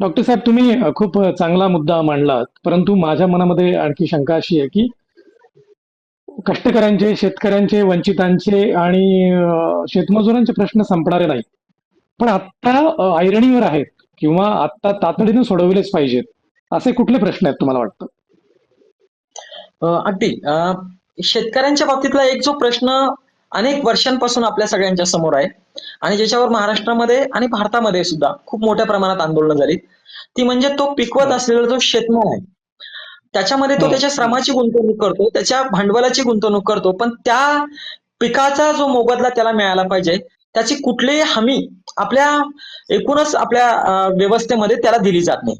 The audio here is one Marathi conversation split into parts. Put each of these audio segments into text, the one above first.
डॉक्टर साहेब तुम्ही खूप चांगला मुद्दा मांडलात परंतु माझ्या मनामध्ये आणखी शंका अशी आहे की कष्टकऱ्यांचे शेतकऱ्यांचे वंचितांचे आणि शेतमजुरांचे प्रश्न संपणारे नाहीत. पण आत्ता ऐरणीवर आहेत किंवा आत्ता तातडीने सोडवलेच पाहिजेत असे कुठले प्रश्न आहेत तुम्हाला वाटतं? अगदी. शेतकऱ्यांच्या बाबतीतला एक जो प्रश्न अनेक वर्षांपासून आपल्या सगळ्यांच्या समोर आहे आणि ज्याच्यावर महाराष्ट्रामध्ये आणि भारतामध्ये सुद्धा खूप मोठ्या प्रमाणात आंदोलनं झाली ती म्हणजे तो पिकवत असलेला जो शेतमाल आहे त्याच्यामध्ये तो हं. त्याच्या श्रमाची गुंतवणूक करतो त्याच्या भांडवलाची गुंतवणूक करतो पण त्या पिकाचा जो मोबदला त्याला मिळाला पाहिजे त्याची कुठलीही हमी आपल्या एकूणच आपल्या व्यवस्थेमध्ये त्याला दिली जात नाही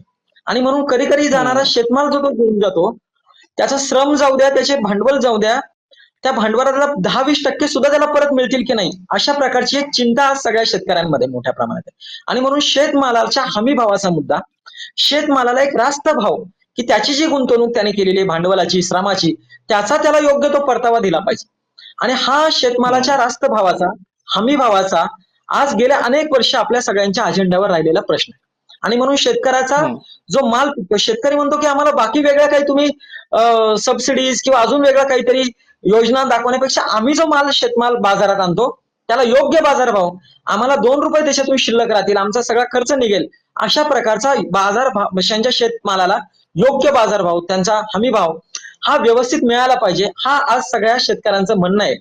आणि म्हणून कधी कधी जाणारा हं. शेतमाल जो तो घेऊन जातो त्याचा श्रम जाऊ द्या त्याचे भांडवल जाऊ द्या त्या भांडवलाला दहा वीस टक्के सुद्धा त्याला परत मिळतील की नाही अशा प्रकारची एक चिंता आज सगळ्या शेतकऱ्यांमध्ये मोठ्या प्रमाणात आहे. आणि म्हणून शेतमालाच्या हमी भावाचा मुद्दा शेतमालाला एक रास्त भाव की त्याची जी गुंतवणूक त्याने केलेली आहे भांडवलाची श्रमाची त्याचा त्याला योग्य तो परतावा दिला पाहिजे. आणि हा शेतमालाच्या रास्त भावाचा हमी भावाचा आज गेल्या अनेक वर्ष आपल्या सगळ्यांच्या अजेंड्यावर राहिलेला प्रश्न आहे. आणि म्हणून शेतकऱ्याचा. जो माल शेतकरी म्हणतो की आम्हाला बाकी वेगळ्या काही तुम्ही सबसिडीज किंवा अजून वेगळ्या काहीतरी योजना दाखवण्यापेक्षा आम्ही जो माल शेतमाल बाजारात आणतो त्याला योग्य बाजारभाव आम्हाला दोन रुपये त्याच्यातून शिल्लक राहतील आमचा सगळा खर्च निघेल. अशा प्रकारचा बाजार त्यांच्या शेतमालाला योग्य बाजारभाव त्यांचा हमी भाव हा व्यवस्थित मिळाला पाहिजे हा आज सगळ्या शेतकऱ्यांचं म्हणणं आहे.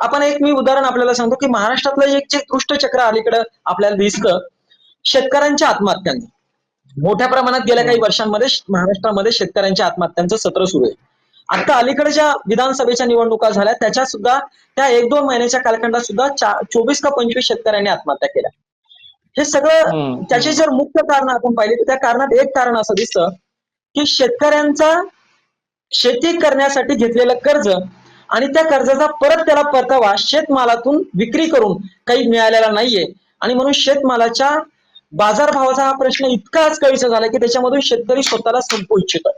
आपण एक मी उदाहरण आपल्याला सांगतो की महाराष्ट्रातलं एक जे दृष्टचक्र अलीकडं आपल्याला दिसतं शेतकऱ्यांच्या आत्महत्यांचं मोठ्या प्रमाणात गेल्या काही वर्षांमध्ये महाराष्ट्रामध्ये शेतकऱ्यांच्या आत्महत्यांचं सत्र सुरू आहे. आता अलीकडे ज्या विधानसभेच्या निवडणुका झाल्या त्याच्यात सुद्धा त्या एक दोन महिन्याच्या कालखंडात सुद्धा चा- चोवीस का पंचवीस शेतकऱ्यांनी आत्महत्या केल्या. हे सगळं. त्याचे जर मुख्य कारण आपण पाहिली तर त्या कारणात एक कारण असं दिसतं की शेतकऱ्यांचा शेती करण्यासाठी घेतलेलं कर्ज आणि त्या कर्जाचा परत त्याला परतावा शेतमालातून विक्री करून काही मिळालेला नाहीये. आणि म्हणून शेतमालाच्या बाजारभावाचा हा प्रश्न इतका आज कळीचा झाला की त्याच्यामधून शेतकरी स्वतःला संपू इच्छितोय.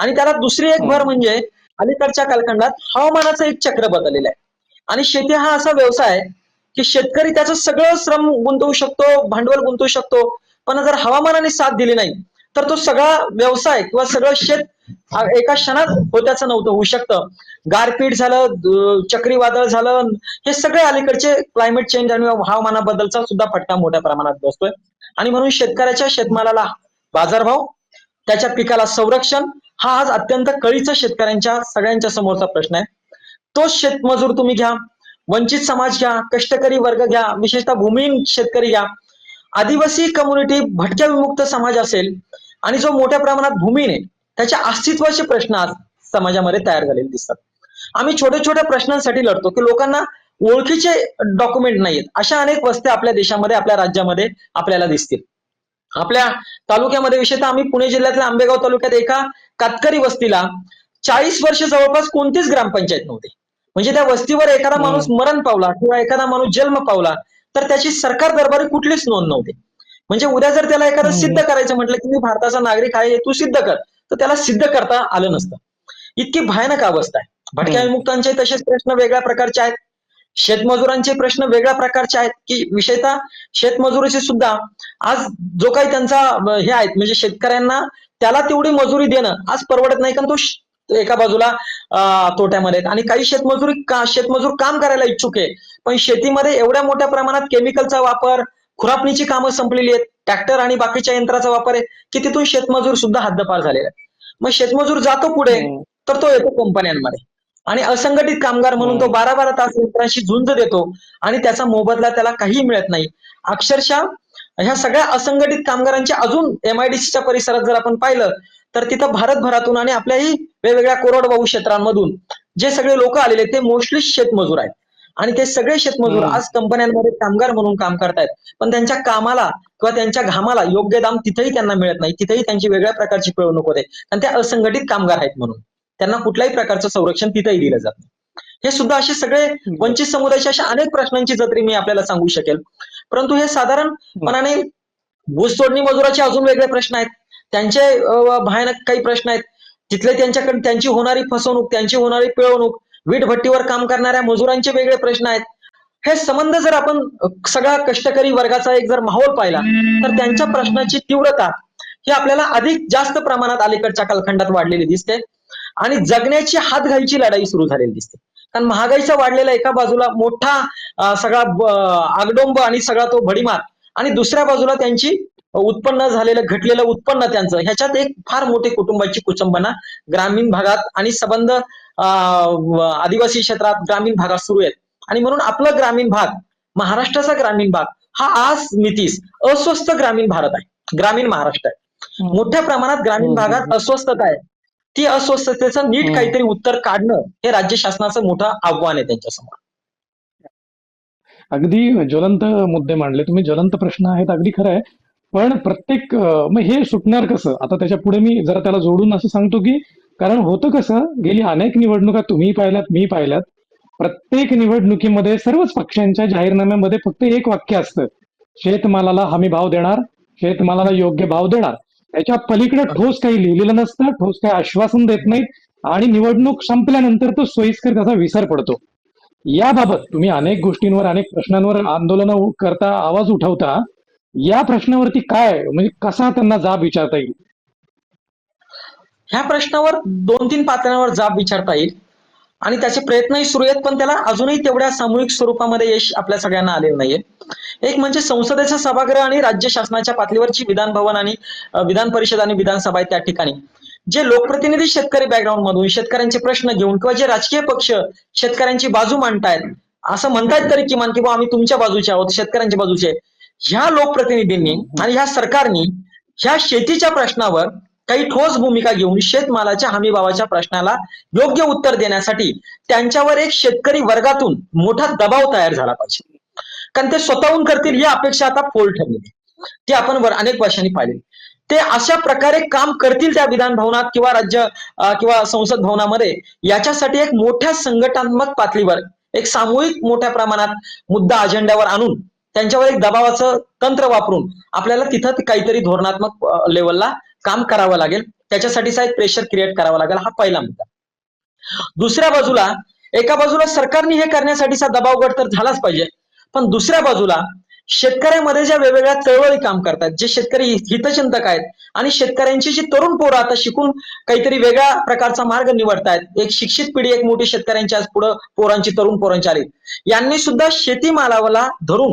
आणि त्याला दुसरी एक भर म्हणजे अलीकडच्या कालखंडात हवामानाचं एक चक्र बदललेलं आहे. आणि शेती हा असा व्यवसाय आहे की शेतकरी त्याचं सगळं श्रम गुंतवू शकतो भांडवल गुंतवू शकतो. पण जर हवामानाने साथ दिली नाही तर तो सगळा व्यवसाय किंवा सगळं शेत एका क्षणात होत्याचं नव्हतं होऊ शकतं. गारपीट झालं चक्रीवादळ झालं हे सगळे अलीकडचे क्लायमेट चेंज आणि हवामानाबद्दलचा सुद्धा फटका मोठ्या प्रमाणात बसतोय. आणि म्हणून शेतकऱ्याच्या शेतमालाला बाजारभाव त्याच्या पिकाला संरक्षण हा आज अत्यंत कळीचा शेतकऱ्यांच्या सगळ्यांच्या समोरचा प्रश्न आहे. तोच शेतमजूर तुम्ही घ्या वंचित समाज घ्या कष्टकरी वर्ग घ्या विशेषतः भूमिहीन शेतकरी घ्या. आदिवासी कम्युनिटी भटक्या विमुक्त समाज असेल आणि जो मोठ्या प्रमाणात भूमीने त्याच्या अस्तित्वाचे प्रश्न आज समाजामध्ये तयार झालेले दिसतात. आम्ही छोट्या छोट्या प्रश्नांसाठी लढतो की लोकांना ओळखीचे डॉक्युमेंट नाहीत अशा अनेक वस्त्या आपल्या देशामध्ये आपल्या राज्यामध्ये आपल्याला दिसतील. आपल्या तालुक्यामध्ये विशेषतः आम्ही पुणे जिल्ह्यातल्या आंबेगाव तालुक्यात एका कातकरी वस्तीला चाळीस वर्ष जवळपास कोणतीच ग्रामपंचायत नव्हती म्हणजे त्या वस्तीवर एखादा. माणूस मरण पावला किंवा एखादा माणूस जन्म पावला तर त्याची सरकार दरबारी कुठलीच नोंद नव्हती म्हणजे उद्या जर त्याला एखादं. सिद्ध करायचं म्हटलं की मी भारताचा नागरिक आहे तू सिद्ध कर तर त्याला सिद्ध करता आलं नसतं इतकी भयानक अवस्था आहे भटक्या. विमुक्तांचे तसेच प्रश्न वेगळ्या प्रकारचे आहेत शेतमजुरांचे प्रश्न वेगळ्या प्रकारचे आहेत की विषयतः शेतमजुरीचे सुद्धा आज जो काही त्यांचा हे आहेत म्हणजे शेतकऱ्यांना त्याला तेवढी मजुरी देणं आज परवडत नाही कारण तो एका बाजूला तोट्यामध्ये आहेत. आणि काही शेतमजुरी का शेतमजूर काम करायला इच्छुक आहे पण शेतीमध्ये एवढ्या मोठ्या प्रमाणात केमिकलचा वापर खुरापणीची कामं संपलेली आहेत ट्रॅक्टर आणि बाकीच्या यंत्राचा वापर आहे की तिथून शेतमजूर सुद्धा हद्दपार झालेला आहे. मग शेतमजूर जातो पुढे हम्म. तर तो येतो कंपन्यांमध्ये आणि असंघटित कामगार म्हणून तो हम्म. बारा बारा तास यंत्रांशी झुंज देतो आणि त्याचा मोबदला त्याला काही मिळत नाही. अक्षरशः ह्या सगळ्या असंघटित कामगारांच्या अजून एमआयडीसीच्या परिसरात जर आपण पाहिलं तर तिथं भारतभरातून आणि आपल्याही वेगवेगळ्या कोरडवाहू क्षेत्रांमधून जे सगळे लोक आलेले ते मोस्टली शेतमजूर आहेत. आणि ते सगळे शेतमजूर. आज कंपन्यांमध्ये कामगार म्हणून काम करतायत. पण त्यांच्या कामाला किंवा त्यांच्या घामाला योग्य दाम तिथेही त्यांना मिळत नाही. तिथेही त्यांची वेगळ्या प्रकारची पिळवणूक होते. आणि ते असंघटित कामगार आहेत म्हणून. त्यांना कुठल्याही प्रकारचं संरक्षण तिथेही दिलं जात नाही. हे सुद्धा असे सगळे वंचित समुदायाचे अशा अनेक प्रश्नांची जत्री मी आपल्याला सांगू शकेल. परंतु हे साधारणपणाने ऊस तोडणी मजुराचे अजून वेगळे प्रश्न आहेत. त्यांचे भयानक काही प्रश्न आहेत. तिथले त्यांच्याकडे त्यांची होणारी फसवणूक त्यांची होणारी पिळवणूक वीट भट्टीवर काम करणाऱ्या मजुरांचे वेगळे प्रश्न आहेत. हे संबंध जर आपण सगळा कष्टकरी वर्गाचा एक जर माहोल पाहिला तर त्यांच्या प्रश्नाची तीव्रता ही आपल्याला अधिक जास्त प्रमाणात अलीकडच्या कालखंडात वाढलेली दिसते. आणि जगण्याची हातघाईची लढाई सुरू झालेली दिसते. कारण महागाईचा वाढलेला एका बाजूला मोठा सगळा आगडोंब आणि सगळा तो भडीमार आणि दुसऱ्या बाजूला त्यांची उत्पन्न झालेलं घटलेलं उत्पन्न त्यांचं. ह्याच्यात एक फार मोठी कुटुंबाची कुचंबना ग्रामीण भागात आणि संबंध अं, आदिवासी क्षेत्रात ग्रामीण भागात सुरू आहेत. आणि म्हणून आपलं ग्रामीण भाग महाराष्ट्राचा ग्रामीण भाग हा आज मितीस अस्वस्थ ग्रामीण भारत आहे. ग्रामीण महाराष्ट्र आहे. मोठ्या प्रमाणात ग्रामीण भागात. अस्वस्थता आहे. ती अस्वस्थतेचं नीट. काहीतरी उत्तर काढणं हे राज्य शासनाचं मोठं आव्हान आहे त्यांच्यासमोर. अगदी ज्वलंत मुद्दे मांडले. तुम्ही ज्वलंत प्रश्न आहेत अगदी खरं आहे. पण प्रत्येक मग हे सुटणार कसं? आता त्याच्या पुढे मी जरा त्याला जोडून असं सांगतो की कारण होतं कसं गेली अनेक निवडणुका तुम्ही पाहिल्यात मी पाहिल्यात. प्रत्येक निवडणुकीमध्ये सर्वच पक्षांच्या जाहीरनाम्यामध्ये फक्त एक वाक्य असतं. शेतमालाला हमी भाव देणार शेतमालाला योग्य भाव देणार. याच्या पलीकडे ठोस काही लिहिलेलं नसतं ठोस काही आश्वासन देत नाहीत आणि निवडणूक संपल्यानंतर तो सोयीस्कर त्याचा विसर पडतो. याबाबत तुम्ही अनेक गोष्टींवर अनेक प्रश्नांवर आंदोलन करता आवाज उठवता या प्रश्नावरती काय म्हणजे कसा त्यांना जाब विचारता येईल? ह्या प्रश्नावर दोन तीन पातळ्यांवर जाब विचारता येईल. आणि त्याचे प्रयत्नही सुरू आहेत पण त्याला अजूनही तेवढ्या सामूहिक स्वरूपामध्ये यश आपल्या सगळ्यांना आलेलं नाहीये. एक म्हणजे संसदेचा सभागृह आणि राज्य शासनाच्या पातळीवरची विधान भवन आणि विधान परिषद आणि विधानसभा आहे त्या ठिकाणी. जे लोकप्रतिनिधी शेतकरी बॅकग्राऊंड मधून शेतकऱ्यांचे प्रश्न घेऊन किंवा जे राजकीय पक्ष शेतकऱ्यांची बाजू मांडतायत असं म्हणतायत तरी किमान की बुवा आम्ही तुमच्या बाजूचे आहोत शेतकऱ्यांच्या बाजूचे ह्या लोकप्रतिनिधींनी आणि ह्या सरकारनी ह्या शेतीच्या प्रश्नावर काही ठोस भूमिका घेऊन शेतमालाच्या हमीभावाच्या प्रश्नाला योग्य उत्तर देण्यासाठी त्यांच्यावर एक शेतकरी वर्गातून मोठा दबाव तयार झाला पाहिजे. कारण ते स्वतःहून करतील ही अपेक्षा आता फोल ठरली ती आपण वर अनेक वर्षांनी पाहिले. ते अशा प्रकारे काम करतील त्या विधान भवनात किंवा राज्य किंवा संसद भवनामध्ये याच्यासाठी एक मोठ्या संघटनात्मक पातळीवर एक सामूहिक मोठ्या प्रमाणात मुद्दा अजेंड्यावर आणून त्यांच्यावर एक दबावाचं तंत्र वापरून आपल्याला तिथं काहीतरी धोरणात्मक लेवलला काम करावं लागेल. त्याच्यासाठीचा एक प्रेशर क्रिएट करावा लागेल हा पहिला मुद्दा. दुसऱ्या बाजूला एका बाजूला सरकारने हे करण्यासाठीचा दबाव गट तर झालाच पाहिजे. पण दुसऱ्या बाजूला शेतकऱ्यामध्ये ज्या वेगवेगळ्या चळवळी काम करतात जे शेतकरी हितचिंतक आहेत आणि शेतकऱ्यांची जी तरुण पोरं आता शिकून काहीतरी वेगळ्या प्रकारचा मार्ग निवडतायत. एक शिक्षित पिढी एक मोठी शेतकऱ्यांची आज पुढं पोरांची तरुण पोरांची आली. यांनी सुद्धा शेतीमालाला धरून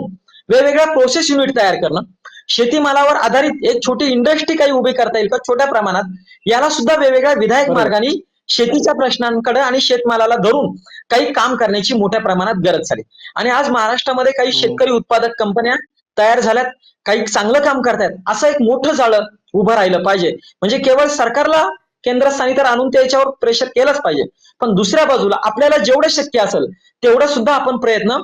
वेगवेगळ्या प्रोसेस युनिट तयार करणं शेतीमालावर आधारित एक छोटी इंडस्ट्री काही उभी करता येईल का? छोट्या प्रमाणात याला सुद्धा वेगवेगळ्या विधायक. मार्गाने शेतीच्या प्रश्नांकडे आणि शेतमालाला धरून काही काम करण्याची मोठ्या प्रमाणात गरज झाली. आणि आज महाराष्ट्रामध्ये काही हम्म. शेतकरी उत्पादक कंपन्या तयार झाल्यात काही चांगलं काम करतायत असं एक मोठं जाळं उभं राहिलं पाहिजे. म्हणजे केवळ सरकारला केंद्रस्थानी तर आणून त्याच्यावर प्रेशर केलंच पाहिजे. पण दुसऱ्या बाजूला आपल्याला जेवढं शक्य असेल तेवढं सुद्धा आपण प्रयत्न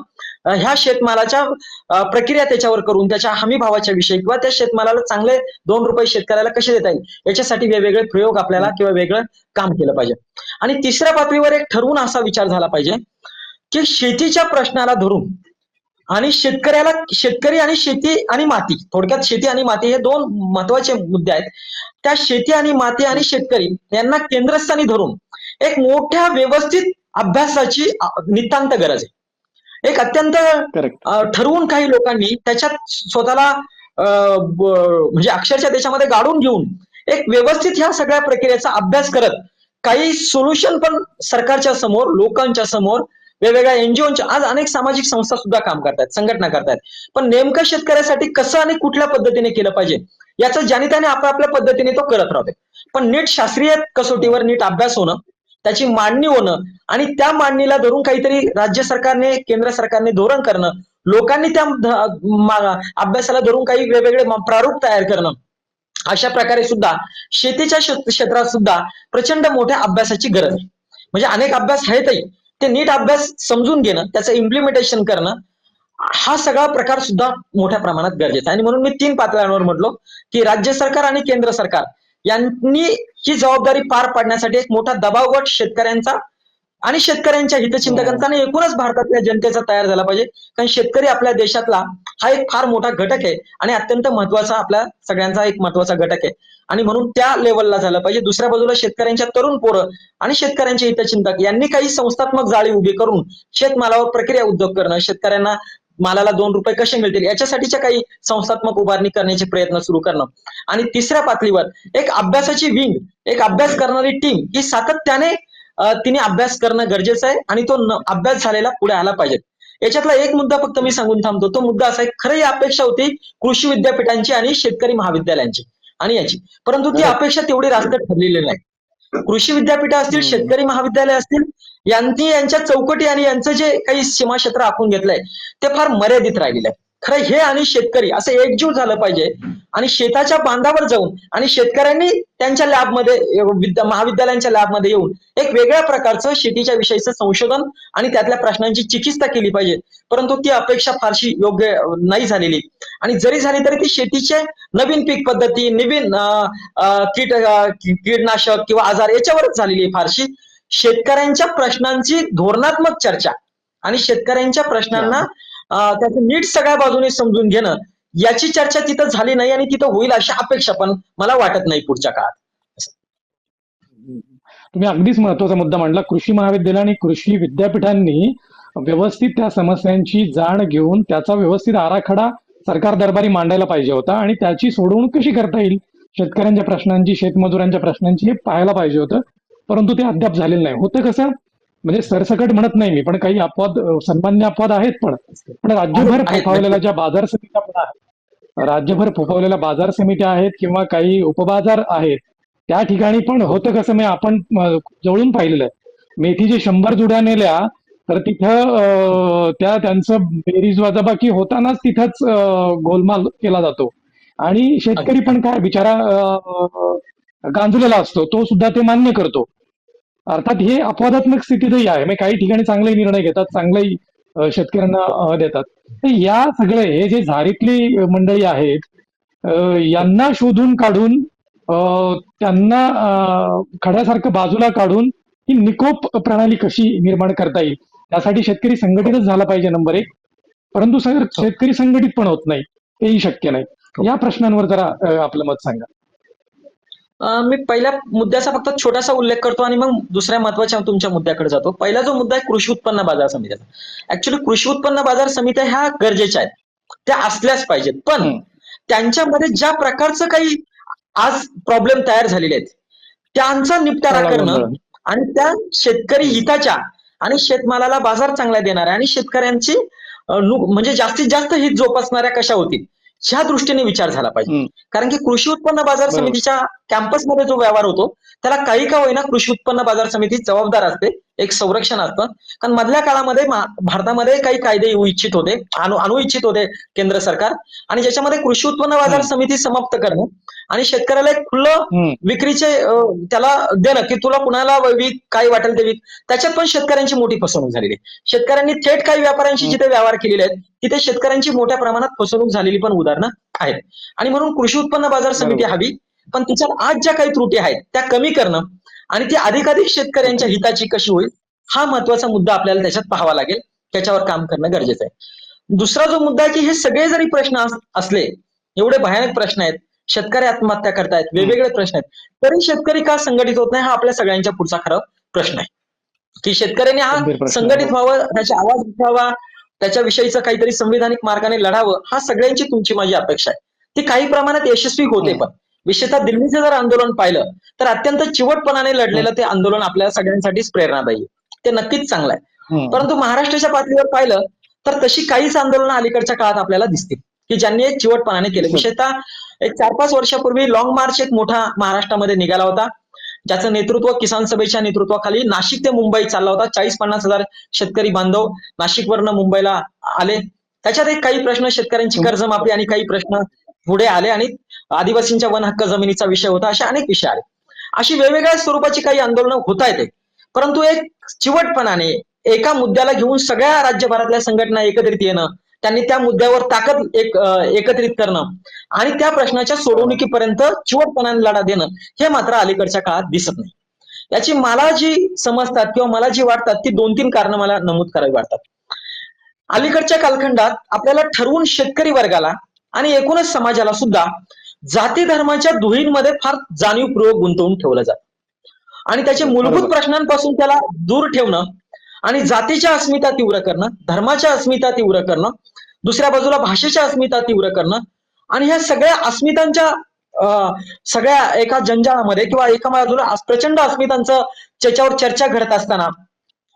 ह्या शेतमालाच्या प्रक्रिया त्याच्यावर करून त्याच्या हमी भावाच्या विषयी किंवा त्या शेतमालाला चांगले दोन रुपये शेतकऱ्याला कसे देता येईल याच्यासाठी वेगवेगळे प्रयोग आपल्याला किंवा वेगळं काम केलं पाहिजे. आणि तिसऱ्या पातळीवर एक ठरवून असा विचार झाला पाहिजे की शेतीच्या प्रश्नाला धरून आणि शेतकऱ्याला शेतकरी आणि शेती आणि माती थोडक्यात शेती आणि माती हे दोन महत्त्वाचे मुद्दे आहेत. त्या शेती आणि माती आणि शेतकरी यांना केंद्रस्थानी धरून एक मोठ्या व्यवस्थित अभ्यासाची नितांत गरज आहे. एक अत्यंत ठरवून काही लोकांनी त्याच्यात स्वतःला म्हणजे अक्षरशः त्याच्यामध्ये गाडून घेऊन एक व्यवस्थित ह्या सगळ्या प्रक्रियेचा अभ्यास करत काही सोल्युशन पण सरकारच्या समोर लोकांच्या समोर वेगवेगळ्या एनजीओच्या आज अनेक सामाजिक संस्था सुद्धा काम करतात संघटना करतात पण नेमकं शेतकऱ्यासाठी कसं आणि कुठल्या पद्धतीने केलं पाहिजे याचं ज्याने त्याने आपापल्या पद्धतीने तो करत राहते पण नीट शास्त्रीय कसोटीवर नीट अभ्यास होणं त्याची मांडणी होणं आणि त्या मांडणीला धरून काहीतरी राज्य सरकारने केंद्र सरकारने धोरण करणं लोकांनी त्या अभ्यासाला धरून काही वेगवेगळे प्रारूप तयार करणं अशा प्रकारे सुद्धा शेतीच्या क्षेत्रात सुद्धा प्रचंड मोठ्या अभ्यासाची गरज आहे. म्हणजे अनेक अभ्यास आहेतही. ते नीट अभ्यास समजून घेणं त्याचं इम्प्लिमेंटेशन करणं हा सगळा प्रकार सुद्धा मोठ्या प्रमाणात गरजेचा आहे. आणि म्हणून मी तीन पातळ्यांवर म्हटलो की राज्य सरकार आणि केंद्र सरकार यांनी ही जबाबदारी पार पाडण्यासाठी एक मोठा दबाव गट शेतकऱ्यांचा आणि शेतकऱ्यांच्या हितचिंतकांचा आणि एकूणच भारतातल्या जनतेचा तयार झाला पाहिजे. कारण शेतकरी आपल्या देशातला हा एक फार मोठा घटक आहे आणि अत्यंत महत्त्वाचा आपल्या सगळ्यांचा एक महत्त्वाचा घटक आहे. आणि म्हणून त्या लेवलला झालं पाहिजे. दुसऱ्या बाजूला शेतकऱ्यांच्या तरुण पोरं आणि शेतकऱ्यांचे हितचिंतक यांनी काही संस्थात्मक जाळी उभी करून शेतमालावर प्रक्रिया उद्योग करणं शेतकऱ्यांना मालाला दोन रुपये कसे मिळतील? याच्यासाठीच्या काही संस्थात्मक उभारणी करण्याचे प्रयत्न सुरू करणं. आणि तिसऱ्या पातळीवर एक अभ्यासाची विंग एक अभ्यास करणारी टीम ही सातत्याने तिने अभ्यास करणं गरजेचं आहे आणि तो अभ्यास झालेला पुढे आला पाहिजे. याच्यातला एक मुद्दा फक्त मी सांगून थांबतो. तो मुद्दा असा आहे खरं ही अपेक्षा होती कृषी विद्यापीठांची आणि शेतकरी महाविद्यालयांची आणि याची. परंतु ती. अपेक्षा तेवढी रास्त ठरलेली नाही. कृषी विद्यापीठ असतील. शेतकरी महाविद्यालय असतील यांनी यांच्या चौकटी आणि यांचं जे काही सीमाक्षेत्र आखून घेतलंय ते फार मर्यादित राहिलेलं आहे खरं हे आणि शेतकरी असं एकजीव झालं पाहिजे. आणि शेताच्या बांधावर जाऊन आणि शेतकऱ्यांनी त्यांच्या लॅबमध्ये महाविद्यालयांच्या लॅबमध्ये येऊन एक वेगळ्या प्रकारचं शेतीच्या विषयीचं संशोधन आणि त्यातल्या प्रश्नांची चिकित्सा केली पाहिजे. परंतु ती अपेक्षा फारशी योग्य नाही झालेली. आणि जरी झाली तरी ती शेतीचे नवीन पीक पद्धती नवीन अं, अं, कीट अं, कीटनाशक किंवा आजार याच्यावरच झालेली आहे फारशी. शेतकऱ्यांच्या प्रश्नांची धोरणात्मक चर्चा आणि शेतकऱ्यांच्या प्रश्नांना त्याचं नीट सगळ्या बाजूने समजून घेणं याची चर्चा तिथं झाली नाही आणि तिथं होईल अशी अपेक्षा पण मला वाटत नाही पुढच्या काळात. तुम्ही अगदीच महत्त्वाचा मुद्दा मांडला. कृषी महाविद्यालय आणि कृषी विद्यापीठांनी व्यवस्थित त्या समस्यांची जाण घेऊन त्याचा व्यवस्थित आराखडा सरकार दरबारी मांडायला पाहिजे होता आणि त्याची सोडवणूक कशी करता येईल? शेतकऱ्यांच्या प्रश्नांची शेतमजुरांच्या प्रश्नांची हे पाहायला पाहिजे होतं. परंतु ते अद्याप झालेलं नाही. होतं कसं? म्हणजे सरसकट म्हणत नाही मी पण काही अपवाद सन्मान्य अपवाद आहेत पण. पण राज्यभर. फोफावलेल्या ज्या बाजार समित्या पण आहेत राज्यभर फोफावलेल्या बाजार समित्या आहेत किंवा काही उपबाजार आहेत त्या ठिकाणी पण होतं कसं मी आपण जवळून पाहिलेलं आहे. मेथीचे शंभर जुड्या नेल्या तर तिथं त्या त्यांचं बेरीज वजाबाकी होतानाच तिथंच गोलमाल केला जातो. आणि शेतकरी पण काय बिचारा गांजलेला असतो तो सुद्धा ते मान्य करतो. अर्थात हे अपवादात्मक स्थितीतही आहे. म्हणजे काही ठिकाणी चांगले निर्णय घेतात चांगलेही शेतकऱ्यांना देतात. तर या सगळे हे जे झारीतली मंडळी आहेत यांना शोधून काढून त्यांना खड्यासारखं बाजूला काढून ही निकोप प्रणाली कशी निर्माण करता येईल त्यासाठी शेतकरी संघटितच झाला पाहिजे नंबर एक. परंतु सर शेतकरी संघटित पण होत नाही तेही शक्य नाही. या प्रश्नांवर जरा आपलं मत सांगा. मी पहिल्या मुद्द्याचा फक्त छोटासा उल्लेख करतो आणि मग दुसऱ्या महत्त्वाच्या तुमच्या मुद्द्याकडे जातो पहिला जो मुद्दा आहे कृषी उत्पन्न बाजार समित्याचा ऍक्च्युली कृषी उत्पन्न बाजार समित्या ह्या गरजेच्या आहेत त्या असल्याच पाहिजेत पण. त्यांच्यामध्ये ज्या प्रकारचं काही आज प्रॉब्लेम तयार झालेले आहेत त्यांचा निपटारा करणं. आणि त्या शेतकरी हिताच्या आणि शेतमालाला बाजार चांगला देणाऱ्या आणि शेतकऱ्यांची म्हणजे जास्तीत जास्त हित जोपासणाऱ्या कशा होतील ह्या दृष्टीने विचार झाला पाहिजे. कारण की कृषी उत्पन्न बाजार. समितीच्या कॅम्पसमध्ये जो व्यवहार होतो त्याला काही का होईना कृषी उत्पन्न बाजार समिती जबाबदार असते एक संरक्षण असतं कारण मधल्या काळामध्ये भारतामध्ये काही कायदे येऊ इच्छित होते आणू आणू इच्छित होते केंद्र सरकार आणि ज्याच्यामध्ये कृषी उत्पन्न बाजार. समिती समाप्त करणं आणि शेतकऱ्याला एक खुलं. विक्रीचे त्याला देणं की तुला कुणाला विक काय वाटेल ते विक त्याच्यात पण शेतकऱ्यांची मोठी फसवणूक झालेली आहे. शेतकऱ्यांनी थेट काही व्यापाऱ्यांशी. जिथे व्यवहार केलेले आहेत तिथे शेतकऱ्यांची मोठ्या प्रमाणात फसवणूक झालेली पण उदाहरणं आहेत आणि म्हणून कृषी उत्पन्न बाजार समिती. हवी पण तिच्यात आज ज्या काही त्रुटी आहेत त्या कमी करणं आणि ती अधिकाधिक शेतकऱ्यांच्या हिताची कशी होईल हा महत्त्वाचा मुद्दा आपल्याला त्याच्यात पाहावा लागेल. त्याच्यावर काम करणं गरजेचं आहे. दुसरा जो मुद्दा आहे की हे सगळे जरी प्रश्न अस- असले एवढे भयानक प्रश्न आहेत शेतकरी आत्महत्या करतायत वेगवेगळे प्रश्न आहेत तरी शेतकरी का संघटित होत नाही हा आपल्या सगळ्यांच्या पुढचा खरा प्रश्न आहे. की शेतकऱ्यांनी हा संघटित. व्हावं त्याचा आवाज उठावा त्याच्या विषयीचं काहीतरी संविधानिक मार्गाने लढावं हा सगळ्यांची तुमची माझी अपेक्षा आहे. ती काही प्रमाणात यशस्वी होते. पण. विशेषतः दिल्लीचं जर आंदोलन पाहिलं तर अत्यंत चिवटपणाने लढलेलं ते आंदोलन आपल्या सगळ्यांसाठीच प्रेरणादायी. ते नक्कीच चांगलं आहे. परंतु महाराष्ट्राच्या पातळीवर पाहिलं तर तशी काहीच आंदोलनं अलीकडच्या काळात आपल्याला दिसतील की ज्यांनी एक चिवटपणाने केले. विशेषतः एक चार पाच वर्षापूर्वी लॉंग मार्च एक मोठा महाराष्ट्रामध्ये निघाला होता ज्याचं नेतृत्व किसान सभेच्या नेतृत्वाखाली नाशिक ते मुंबई चालला होता चाळीस पन्नास हजार शेतकरी बांधव नाशिकवरनं मुंबईला आले त्याच्यात एक काही प्रश्न शेतकऱ्यांची कर्जमाफी आणि काही प्रश्न पुढे आले आणि आदिवासींच्या वन हक्क जमिनीचा विषय होता अशा अनेक विषय आले अशी वेगवेगळ्या स्वरूपाची काही आंदोलनं होत आहेत. परंतु एक चिवटपणाने एका मुद्द्याला घेऊन सगळ्या राज्यभरातल्या संघटना एकत्रित येणं त्यांनी त्या मुद्द्यावर ताकद एक एकत्रित करणं आणि त्या प्रश्नाच्या सोडवणुकीपर्यंत चिवटपणाने लढा देणं हे मात्र अलीकडच्या काळात दिसत नाही. याची मला जी समजतात किंवा मला जी वाटतात ती दोन तीन कारणं मला नमूद करावी वाटतात. अलीकडच्या कालखंडात आपल्याला ठरवून शेतकरी वर्गाला आणि एकूणच समाजाला सुद्धा जाती धर्माच्या दुहींमध्ये फार जाणीवपूर्वक गुंतवून ठेवलं जातं आणि त्याचे मूलभूत. प्रश्नांपासून त्याला दूर ठेवणं आणि जातीच्या अस्मिता तीव्र करणं धर्माच्या अस्मिता तीव्र करणं दुसऱ्या बाजूला भाषेच्या अस्मिता तीव्र करणं आणि ह्या सगळ्या अस्मितांच्या अं, सगळ्या एका जंजाळामध्ये किंवा एका बाजूला प्रचंड अस्मितांचं त्याच्यावर चर्चा घडत असताना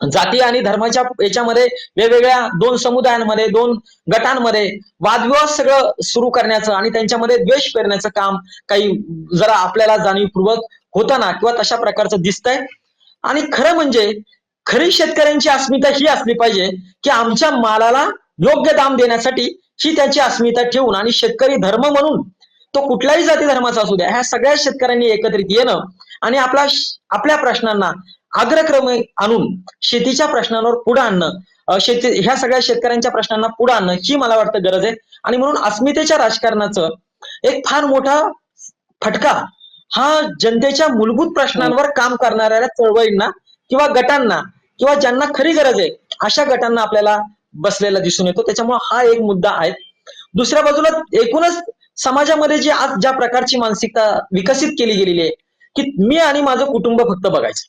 जाती आणि धर्माच्या याच्यामध्ये वेगवेगळ्या दोन समुदायांमध्ये दोन गटांमध्ये वादविवाद सगळं सुरू करण्याचं आणि त्यांच्यामध्ये द्वेष पेरण्याचं काम काही जरा आपल्याला जाणीवपूर्वक होताना किंवा तशा प्रकारचं दिसतंय. आणि खरं म्हणजे खरी शेतकऱ्यांची अस्मिता ही असली पाहिजे की आमच्या मालाला योग्य दाम देण्यासाठी ही त्याची अस्मिता ठेवून आणि शेतकरी धर्म म्हणून तो कुठल्याही जाती धर्माचा असू द्या ह्या सगळ्या शेतकऱ्यांनी एकत्रित येणं आणि आपला आपल्या प्रश्नांना अग्रक्रमे आणून शेतीच्या प्रश्नांवर पुढे आणणं शेती ह्या सगळ्या शेतकऱ्यांच्या प्रश्नांना पुढे आणणं ही मला वाटतं गरज आहे. आणि म्हणून अस्मितेच्या राजकारणाचं एक फार मोठा फटका हा जनतेच्या मूलभूत प्रश्नांवर काम करणाऱ्या चळवळींना किंवा गटांना किंवा ज्यांना खरी गरज आहे अशा गटांना आपल्याला बसलेला दिसून येतो. त्याच्यामुळे हा एक मुद्दा आहे. दुसऱ्या बाजूला एकूणच समाजामध्ये जी आज ज्या प्रकारची मानसिकता विकसित केली गेलेली आहे की मी आणि माझं कुटुंब फक्त बघायचं.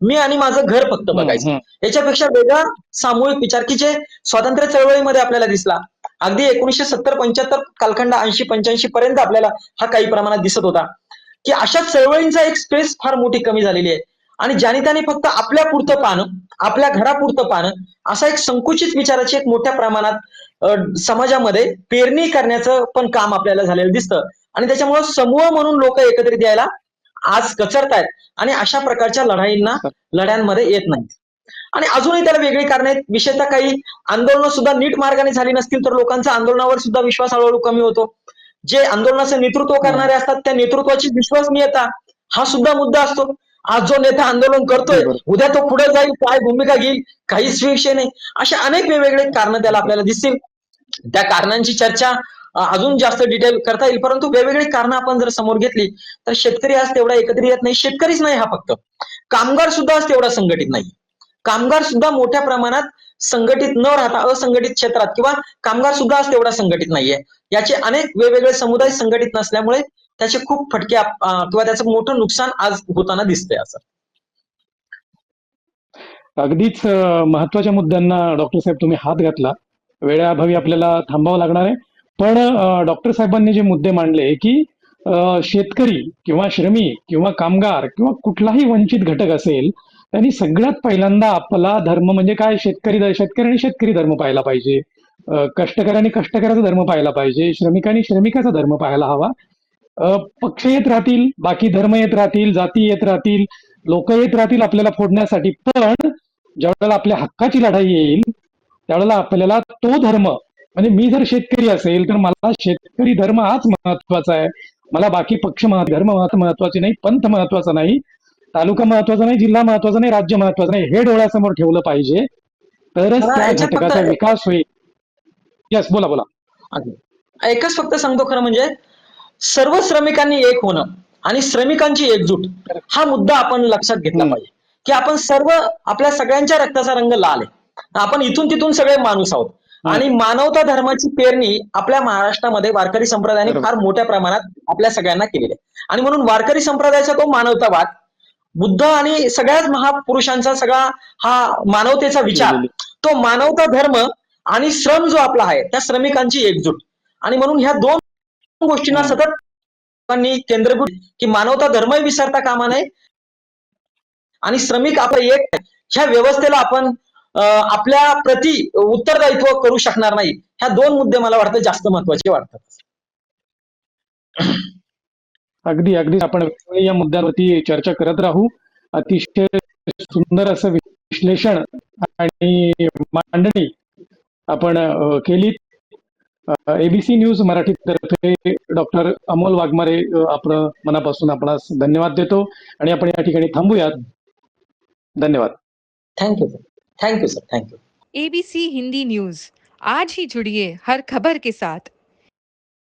मी आणि माझं घर फक्त बघायचं. याच्यापेक्षा वेगळा सामूहिक विचार की जे स्वातंत्र्य चळवळीमध्ये आपल्याला दिसला. अगदी एकोणीसशे सत्तर पंच्याहत्तर कालखंड ऐंशी पंच्याऐंशी पर्यंत आपल्याला हा काही प्रमाणात दिसत होता. की अशा चळवळींचा एक स्पेस फार मोठी कमी झालेली आहे. आणि ज्याने त्याने फक्त आपल्या पुरतं पाहणं आपल्या घरापुरतं पाहणं असा एक संकुचित विचाराची एक मोठ्या प्रमाणात समाजामध्ये पेरणी करण्याचं पण काम आपल्याला झालेलं दिसतं. आणि त्याच्यामुळे समूह म्हणून लोक एकत्रित यायला आज कचरतायत आणि अशा प्रकारच्या लढाईंना लढ्यांमध्ये येत नाहीत. आणि अजूनही त्याला वेगळी कारण आहेत. विशेषतः काही आंदोलनं सुद्धा नीट मार्गाने झाली नसतील तर लोकांचा आंदोलनावर सुद्धा विश्वास हळूहळू कमी होतो. जे आंदोलनाचं नेतृत्व करणारे असतात त्या नेतृत्वाची विश्वसनीयता हा सुद्धा मुद्दा असतो. आज जो नेता आंदोलन करतोय. उद्या तो पुढे जाईल काय भूमिका घेईल काहीच विषय नाही. असे अनेक वेगवेगळे कारण त्याला आपल्याला दिसतील. त्या कारणांची चर्चा अजून जास्त डिटेल करता येईल. परंतु वेगवेगळी कारण आपण जर समोर घेतली तर शेतकरी आज तेवढा एकत्र येत नाही. शेतकरीच नाही हा फक्त. कामगार सुद्धा आज तेवढा संघटित नाही. कामगार सुद्धा मोठ्या प्रमाणात संघटित न राहता असंघटित क्षेत्रात किंवा कामगार सुद्धा आज तेवढा संघटित नाहीये. याचे अनेक वेगवेगळे समुदाय संघटित नसल्यामुळे त्याचे खूप फटके किंवा त्याचं मोठं नुकसान आज होताना दिसतंय असं. अगदीच महत्त्वाच्या मुद्द्यांना डॉक्टर साहेब तुम्ही हात घातला. वेळेअभावी आपल्याला थांबावं लागणार आहे. पण डॉक्टर साहेबांनी जे मुद्दे मांडले की शेतकरी किंवा श्रमिक किंवा कामगार किंवा कुठलाही वंचित घटक असेल त्यांनी सगळ्यात पहिल्यांदा आपला धर्म म्हणजे काय? शेतकरी शेतकरी आणि शेतकरी धर्म पाहायला पाहिजे. कष्टकऱ्यांनी कष्टकऱ्याचा धर्म पाहायला पाहिजे श्रमिकांनी श्रमिकाचा धर्म पाहायला हवा. पक्ष येत राहतील बाकी धर्म येत राहतील जाती येत राहतील लोक येत राहतील आपल्याला फोडण्यासाठी. पण ज्यावेळेला आपल्या हक्काची लढाई येईल त्यावेळेला आपल्याला तो धर्म म्हणजे मी जर शेतकरी असेल तर मला शेतकरी धर्म हाच महत्त्वाचा आहे. मला बाकी पक्ष महत्त्व धर्म महत्व- महत्त्वाचे नाही पंथ महत्त्वाचा नाही तालुका महत्त्वाचा नाही जिल्हा महत्त्वाचा नाही राज्य महत्वाचं नाही हे डोळ्यासमोर ठेवलं पाहिजे. तरच त्या घटकाचा विकास होईल. यस बोला बोला. एकच फक्त सांगतो खरं म्हणजे सर्व श्रमिकांनी एक होणं आणि श्रमिकांची एकजूट हा मुद्दा आपण लक्षात घेतला. पाहिजे. की आपण सर्व आपल्या सगळ्यांच्या रक्ताचा रंग लाल आहे. आपण इथून तिथून सगळे माणूस आहोत. आणि मानवता धर्माची पेरणी आपल्या महाराष्ट्रामध्ये वारकरी संप्रदायाने. फार मोठ्या प्रमाणात आपल्या सगळ्यांना केलेली आहे आणि म्हणून वारकरी संप्रदायाचा तो मानवतावाद बुद्ध आणि सगळ्याच महापुरुषांचा सगळा हा मानवतेचा विचार. तो मानवता धर्म आणि श्रम जो आपला आहे त्या श्रमिकांची एकजूट आणि म्हणून ह्या दोन गोष्टींना. सतत केंद्रभूत की मानवता धर्मही विसरता कामा नये आणि श्रमिक आपलं एक. ह्या व्यवस्थेला आपण आपल्या प्रति उत्तरदायित्व करू शकणार नाही. ह्या दोन मुद्दे मला वाटतं जास्त महत्त्वाचे वाटतात. अगदी अगदी. आपण या मुद्द्यावरती चर्चा करत राहू. अतिशय सुंदर असं विश्लेषण आणि मांडणी आपण केली एबीसी न्यूज मराठी तर्फे डॉक्टर अमोल वाघमारे आपण मनापासून आपणास धन्यवाद देतो. आणि आपण या ठिकाणी थांबूयात. धन्यवाद. Thank you. Thank you sir thank you ABC Hindi news आज ही जुड़िए हर खबर के साथ।